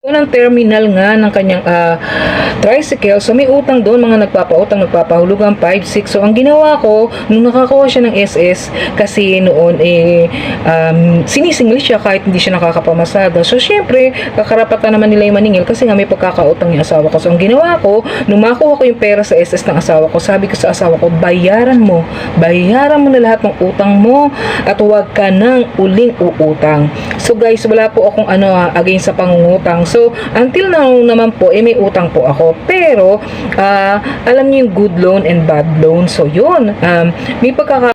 Unang terminal nga ng kanyang ah, tricycle. So may utang doon, mga nagpapautang, nagpapahulugan 5, 6. So ang ginawa ko, nung nakakuha siya ng SS, kasi noon eh um, sinisingil siya kahit hindi siya nakakapamasada. So syempre, kakarapatan naman nila yung maningil kasi nga may pagkakautang yung asawa ko. So ang ginawa ko, nung makuha ko yung pera sa SS ng asawa ko, sabi ko sa asawa ko, bayaran mo. Bayaran mo na lahat ng utang mo at huwag ka nang uling uutang. So guys, wala po akong ano ah, against sa pangungutang. So until now naman po, eh may utang po ako. Pero ah, alam niyo yung good loan and bad loan. So yun, um, may pagkaka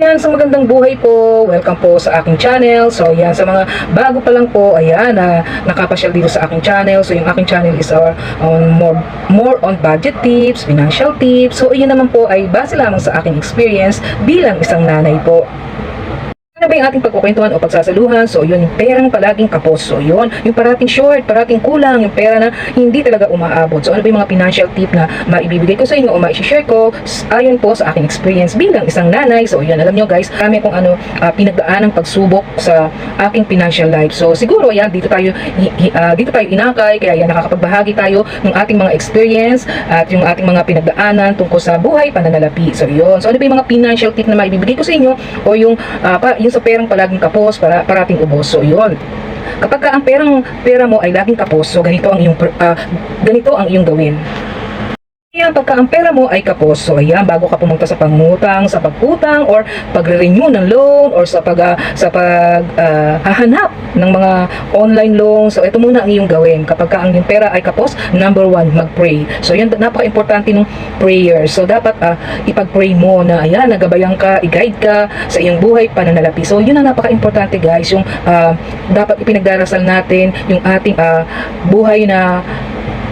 Yan, sa magandang buhay po. Welcome po sa aking channel. So, yan, sa mga bago pa lang po, ayan, na nakapasyal dito sa aking channel. So, yung aking channel is our, on more, more on budget tips, financial tips. So, yun naman po ay base lamang sa aking experience bilang isang nanay po. Ano ba yung ating pagkukwentuhan o pagsasaluhan? So, yun, yung perang palaging kapos. So, yun, yung parating short, parating kulang, yung pera na hindi talaga umaabot. So, ano ba yung mga financial tip na maibibigay ko sa inyo o maishishare ko ayon po sa aking experience bilang isang nanay. So, yun, alam nyo guys, kami kung ano, uh, pinagdaan ng pagsubok sa aking financial life. So, siguro, yan, dito tayo, ah, dito tayo inakay, kaya yan, nakakapagbahagi tayo ng ating mga experience at yung ating mga pinagdaanan tungkol sa buhay pananalapi. So, yun. So, ano ba yung mga financial tip na maibibigay ko sa inyo o yung, ah, pa, yung sa perang palaging kapos, para, parating ubos. So, yun. Kapag ka ang perang pera mo ay laging kapos, so ganito ang iyong ah, ganito ang iyong gawin. Yan, pagka ang pera mo ay kapos, so ayan, bago ka pumunta sa pangutang, sa pagutang, or pagre-renew ng loan, or sa pag, ah, sa pag ah, hahanap ng mga online loan, so ito muna ang iyong gawin. Kapag ka ang iyong pera ay kapos, number one, mag-pray. So yan, napaka-importante ng prayer. So dapat ah, ipag-pray mo na, ayan, nagabayan ka, i-guide ka sa iyong buhay, pananalapi. So yun ang napaka-importante guys, yung ah, dapat ipinagdarasal natin, yung ating ah, buhay na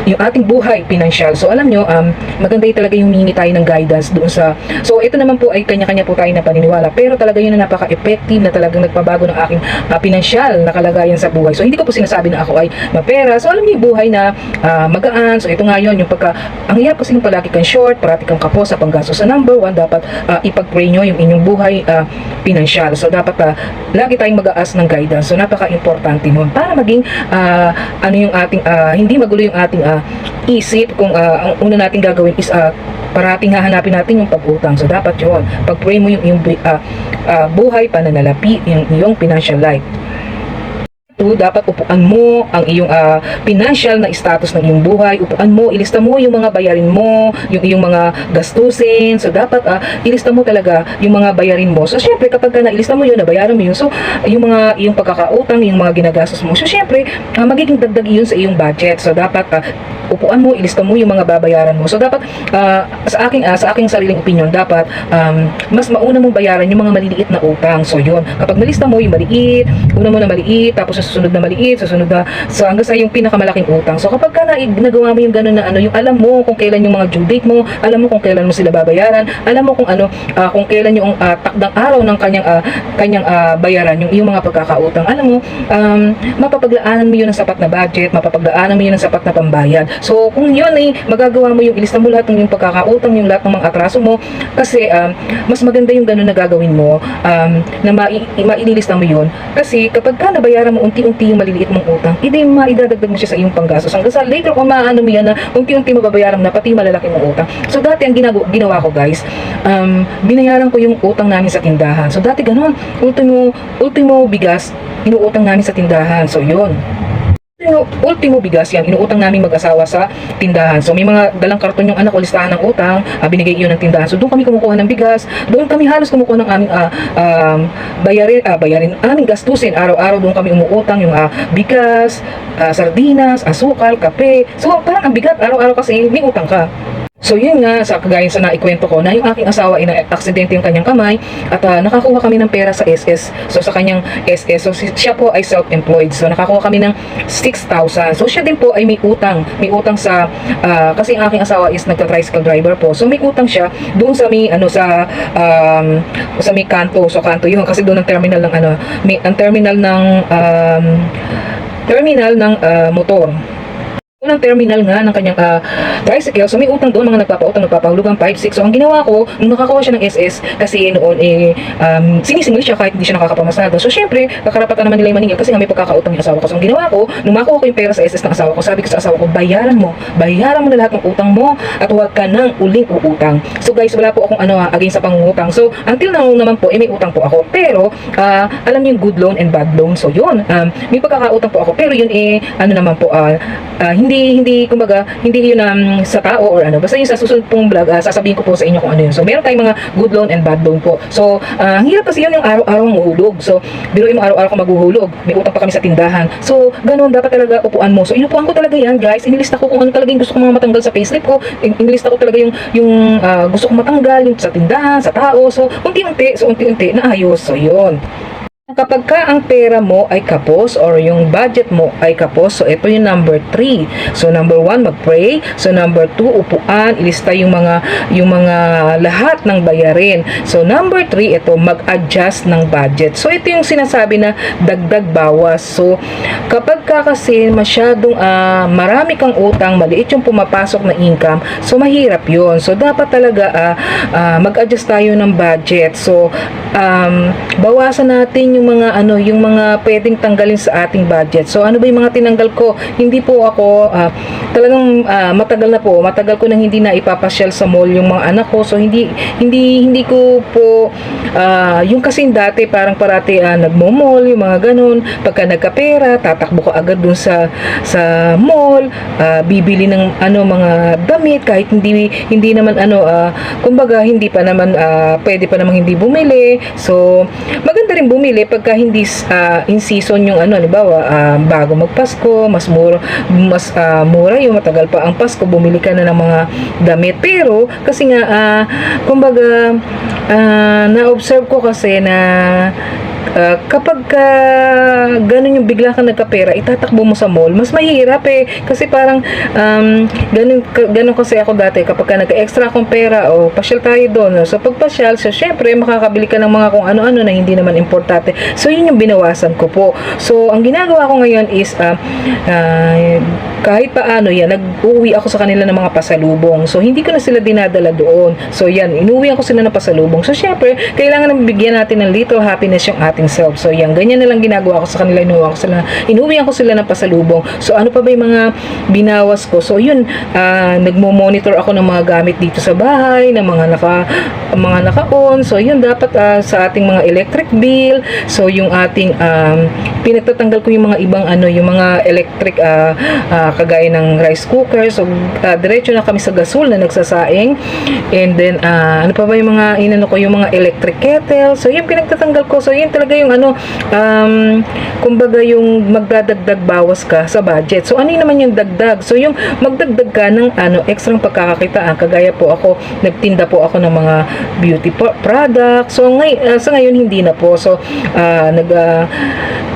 yung ating buhay pinansyal. So alam nyo, um, maganda talaga yung humingi tayo ng guidance doon sa... So ito naman po ay kanya-kanya po tayo na paniniwala. Pero talaga yun na napaka-effective na talagang nagpabago ng aking uh, pinansyal na kalagayan sa buhay. So hindi ko po sinasabi na ako ay mapera. So alam niyo yung buhay na ah, magaan. So ito nga yun, yung pagka... Ang hirap kasi yung palagi kang short, parati kang kapos sa panggasto. Sa number one, dapat ah, ipag-pray nyo yung inyong buhay ah, pinansyal. So dapat ah, lagi tayong mag-aas ng guidance. So napaka-importante nun para maging ah, ano yung ating ah, hindi magulo yung ating ah, isip kung ah, ang una nating gagawin is ah, parating hahanapin natin yung pag-utang. So dapat yun. Pag-pray mo yung, yung ah, ah, buhay pananalapi, yung iyong financial life. Dapat upuan mo ang iyong ah, financial na status ng iyong buhay. Upuan mo, ilista mo yung mga bayarin mo, yung iyong mga gastusin. So, dapat ah, ilista mo talaga yung mga bayarin mo. So, syempre, kapag ka nailista mo yun, nabayaran mo yun, so, yung mga, yung pagkakautang, yung mga ginagastos mo. So, syempre, ah, magiging dagdag yun sa iyong budget. So, dapat ah, upuan mo, ilista mo yung mga babayaran mo. So, dapat, ah, sa aking, ah, sa aking sariling opinion, dapat, um, mas mauna mong bayaran yung mga maliliit na utang. So, yun. Kapag nalista mo yung maliit, una mo na maliit, tapos susunod na maliit, susunod na, so hanggang sa yung pinakamalaking utang. So, kapag ka na, ginagawa mo yung gano'n na ano, yung alam mo kung kailan yung mga due date mo, alam mo kung kailan mo sila babayaran, alam mo kung ano, ah, kung kailan yung ah, takdang araw ng kanyang, ah, kanyang ah, bayaran, yung iyong mga pagkakautang. Alam mo, um, mapapaglaanan mo yun ng sapat na budget, mapapaglaanan mo yun ng sapat na pambayad. So, kung yun ay magagawa mo yung ilista mo lahat ng yung pagkakautang, yung lahat ng mga atraso mo, kasi um, mas maganda yung gano'n na gagawin mo, um, na mai- maililista mo yun. Kasi kapag ka nabayaran mo unti-unti yung maliliit mong utang, hindi maidadagdag mo siya sa iyong panggastos. Hanggang sa later kung maano mo yan na unti-unti mababayaran na pati malalaki mong utang. So, dati ang ginago, ginawa ko guys, um, binayaran ko yung utang namin sa tindahan. So, dati ganun, ultimo, ultimo bigas, inuutang namin sa tindahan. So, yun. Ultimo, ultimo bigas yan, inuutang namin mag-asawa sa tindahan. So may mga dalang karton yung anak ko, listahan ng utang, ah, binigay yun ng tindahan. So doon kami kumukuha ng bigas, doon kami halos kumukuha ng aming ah, um, bayarin, ah, bayarin, aming gastusin. Araw-araw doon kami umuutang yung ah, bigas, ah, sardinas, asukal, kape. So parang ang bigat, araw-araw kasi may utang ka. So yun nga, sa kagaya sa naikwento ko, na yung aking asawa ay na-aksidente yung kanyang kamay at ah, nakakuha kami ng pera sa SS. So sa kanyang SS, so si- siya po ay self-employed. So nakakuha kami ng 6,000. So siya din po ay may utang. May utang sa, ah, kasi ang aking asawa is nagta-tricycle driver po. So may utang siya doon sa may, ano, sa, um, sa may kanto. So kanto yun, kasi doon ang terminal ng, ano, may, ang terminal ng, um, terminal ng ah, motor. Ang terminal nga ng kanyang ah, tricycle. So may utang doon, mga nagpapautang, nagpapahulugan 5, 6. So ang ginawa ko, nung nakakuha siya ng SS, kasi noon eh, um, sinisingil siya kahit hindi siya nakakapamasada. So syempre, kakarapatan naman nila yung maningil kasi nga may pagkakautang yung asawa ko. So ang ginawa ko, nung makuha ko yung pera sa SS ng asawa ko, sabi ko sa asawa ko, bayaran mo. Bayaran mo na lahat ng utang mo at huwag ka nang uling uutang. So guys, wala po akong ano ah, against sa pangungutang. So until now naman po, eh, may utang po ako. Pero, ah, alam niyo yung good loan and bad loan. So yun, um, may pagkakautang po ako. Pero yun eh, ano naman po, ah, ah, hindi, hindi, kumbaga, hindi yun um, sa tao or ano. Basta yung sa susunod pong vlog, ah, sasabihin ko po sa inyo kung ano yun. So meron tayong mga good loan and bad loan po. So, ah, ang hirap kasi yun yung araw-araw mahuhulog. So, biruin mo araw-araw ko maghuhulog. May utang pa kami sa tindahan. So, ganun, dapat talaga upuan mo. So, inupuan ko talaga yan, guys. Inilista ko kung ano talaga yung gusto ko mga matanggal sa payslip ko. In- Inilista ko talaga yung, yung ah, gusto kong matanggal, yung sa tindahan, sa tao. So, unti-unti, so unti-unti, naayos. So, yun. Kapag ka ang pera mo ay kapos or yung budget mo ay kapos, so ito yung number 3. So number 1, mag-pray. So number 2, upuan, ilista yung mga yung mga lahat ng bayarin. So number 3, ito mag-adjust ng budget. So ito yung sinasabi na dagdag bawas. So kapag ka kasi masyadong ah, marami kang utang, maliit yung pumapasok na income, so mahirap yun. So dapat talaga ah, ah, mag-adjust tayo ng budget. So um, bawasan natin yung mga ano, yung mga pwedeng tanggalin sa ating budget. So ano ba yung mga tinanggal ko? Hindi po ako ah, talagang ah, matagal na po, matagal ko nang hindi na ipapasyal sa mall yung mga anak ko. So hindi hindi hindi ko po ah, yung kasi dati parang parati ah, nagmo-mall yung mga ganun. Pagka nagkapera, tatakbo ko agad dun sa sa mall, ah, bibili ng ano mga damit kahit hindi hindi naman ano ah, kumbaga hindi pa naman ah, pwede pa namang hindi bumili. So maganda rin bumili pagka hindi ah, in season yung ano, halimbawa ah, bago magpasko, mas mura mas ah, mura yung matagal pa ang Pasko, bumili ka na ng mga damit. Pero kasi nga ah, kumbaga ah, na-observe ko kasi na ah, kapag ka ganun yung bigla kang nagkapera, itatakbo mo sa mall, mas mahirap eh. Kasi parang um, ganun, ka- ganun kasi ako dati, kapag ka nag-extra akong pera, o pasyal tayo doon. So pag pasyal, so syempre makakabili ka ng mga kung ano-ano na hindi naman importante. So yun yung binawasan ko po. So ang ginagawa ko ngayon is ah, ah, kahit paano yan, nag-uwi ako sa kanila ng mga pasalubong. So hindi ko na sila dinadala doon. So yan, inuwi ako sila ng pasalubong. So syempre, kailangan na bigyan natin ng little happiness yung ating self. So yan, ganyan na lang ginagawa ko sa kanila, inuwi ako sila, inuwi ako sila ng pasalubong. So ano pa ba yung mga binawas ko? So yun, ah, nagmo-monitor ako ng mga gamit dito sa bahay, ng mga naka mga naka-on. So yun dapat ah, sa ating mga electric bill. So yung ating um, pinagtatanggal ko yung mga ibang ano, yung mga electric ah, kagaya ng rice cooker. So ah, diretso na kami sa gasol na nagsasaing. And then ah, ano pa ba yung mga inano ko yung mga electric kettle. So yun pinagtatanggal ko. So yun talaga yung ano um, kumbaga yung magdadagdag bawas ka sa budget. So ano yun naman yung dagdag? So yung magdagdag ka ng ano ekstrang pagkakakitaan. Kagaya po ako nagtinda po ako ng mga beauty products. So ngay ah, sa ngayon hindi na po. So ah, nag ah,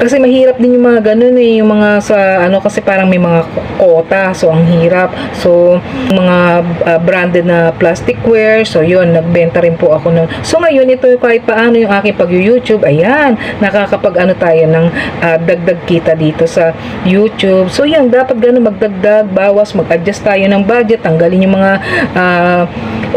kasi mahirap din yung mga ganun eh, yung mga sa ano kasi parang may mga kota. So ang hirap. So mga ah, branded na plasticware. So yun, nagbenta rin po ako nun. So ngayon ito kahit paano yung aking pag-YouTube, ayan, nakakapag ano tayo ng ah, dagdag kita dito sa YouTube. So yan, dapat ganun magdagdag, bawas, mag-adjust tayo ng budget, tanggalin yung mga ah,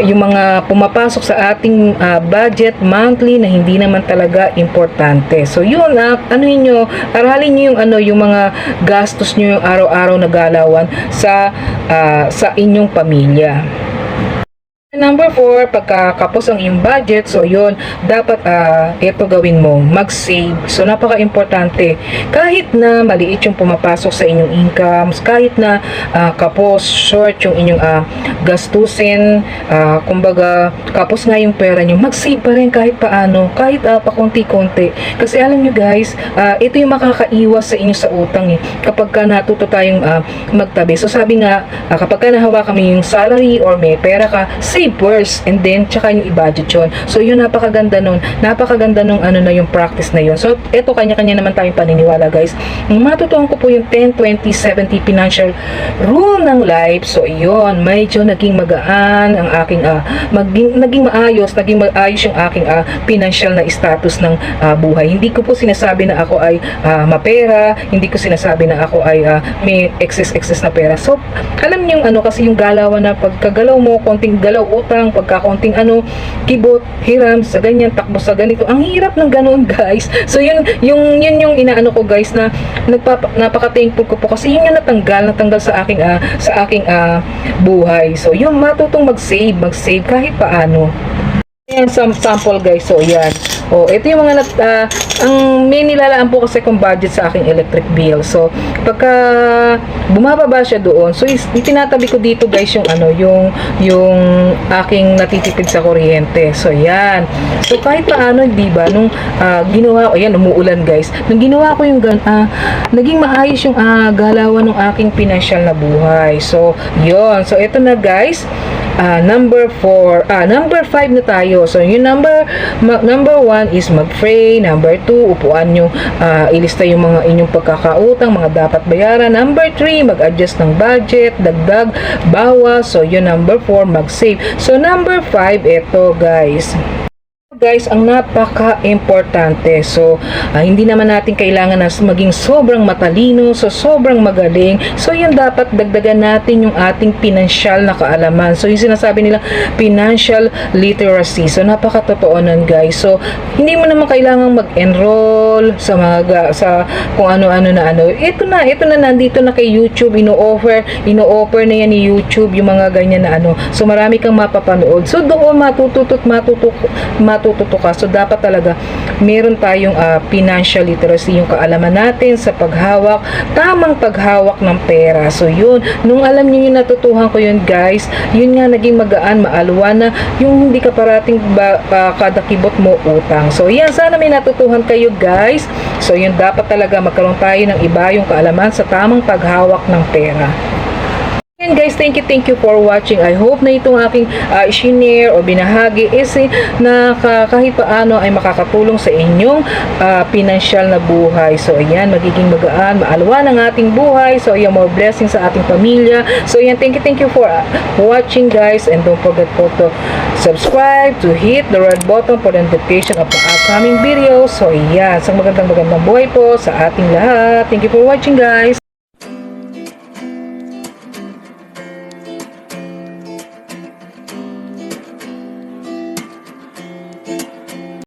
yung mga pumapasok sa ating ah, budget monthly na hindi naman talaga importante. So yun, ah, ano niyo, aralin niyo yung ano yung mga gastos niyo yung araw-araw na galawan sa ah, sa inyong pamilya. Number 4, pagkakapos ang iyong budget, so yun, dapat ah, ito gawin mo, mag-save. So napaka-importante. Kahit na maliit yung pumapasok sa inyong incomes, kahit na ah, kapos, short yung inyong ah, gastusin, ah, kumbaga, kapos nga yung pera nyo, mag-save pa rin kahit paano, kahit uh, pa konti-konti. Kasi alam nyo guys, ah, ito yung makakaiwas sa inyo sa utang eh. Kapag ka natuto tayong ah, magtabi. So sabi nga, ah, kapag ka nahawa kami yung salary or may pera ka, save first and then tsaka yung i-budget yun. So yun napakaganda nun. Napakaganda nung ano na yung practice na yun. So eto kanya-kanya naman tayong paniniwala guys. Ang matutuhan ko po yung 10, 20, 70 financial rule ng life. So yun, medyo naging magaan ang aking ah, maging, naging maayos, naging maayos yung aking ah, financial na status ng ah, buhay. Hindi ko po sinasabi na ako ay ah, mapera, hindi ko sinasabi na ako ay ah, may excess-excess na pera. So, alam niyo yung ano kasi yung galawan na pagkagalaw mo, konting galaw utang, pagka konting ano, kibot, hiram, sa ganyan, takbo sa ganito. Ang hirap ng ganun, guys. So, yun, yung, yun yung inaano ko, guys, na nagpapa, napaka-thankful ko po kasi yun yung natanggal, natanggal sa aking, ah, sa aking ah, buhay. So, yung matutong mag-save, mag-save kahit paano. Ayan, some sample guys. So, yan. O, ito yung mga ah, ang may nilalaan po kasi kong budget sa aking electric bill. So, pagka bumababa siya doon, so itinatabi ko dito guys yung ano, yung yung aking natitipid sa kuryente. So, yan. So, kahit paano, di ba, nung ah, ginawa ko, ayan, umuulan guys. Nung ginawa ko yung ah, naging maayos yung ah, galawan ng aking financial na buhay. So, yon So, ito na guys. Ah, number 4, ah, number 5 na tayo. So, yung number number 1 is mag-pray, number 2, upuan nyo, ah, ilista yung mga inyong pagkakautang, mga dapat bayaran. Number 3, mag-adjust ng budget, dagdag, bawas. So, yun number 4, mag-save. So, number 5, ito guys guys ang napaka-importante. So ah, hindi naman natin kailangan na maging sobrang matalino so sobrang magaling. So yun dapat dagdagan natin yung ating financial na kaalaman. So yung sinasabi nila financial literacy. So napaka-totoo nun guys. So hindi mo naman kailangan mag-enroll sa mga ga- sa kung ano-ano na ano. Ito na ito na nandito na kay YouTube. Ino-offer ino-offer na yan ni YouTube yung mga ganyan na ano. So marami kang mapapanood. So doon matututo matututo matututo ka so dapat talaga meron tayong ah, financial literacy yung kaalaman natin sa paghawak tamang paghawak ng pera. So yun. Nung alam niyo yung natutuhan ko yun guys yun nga naging magaan maalwa na yung hindi ka parating ba, pa, kada kibot mo utang. So yan sana may natutuhan kayo guys. So yun dapat talaga magkaroon tayo ng iba yung kaalaman sa tamang paghawak ng pera Yan guys, thank you, thank you for watching. I hope na itong aking uh, share o binahagi is eh, na ka- kahit paano ay makakatulong sa inyong uh, pinansyal na buhay. So ayan, magiging magaan, maalwa ng ating buhay. So ayan, more blessings sa ating pamilya. So ayan, thank you, thank you for uh, watching guys. And don't forget po to subscribe, to hit the red button for the notification of the upcoming videos. So ayan, sa magandang magandang buhay po sa ating lahat. Thank you for watching guys.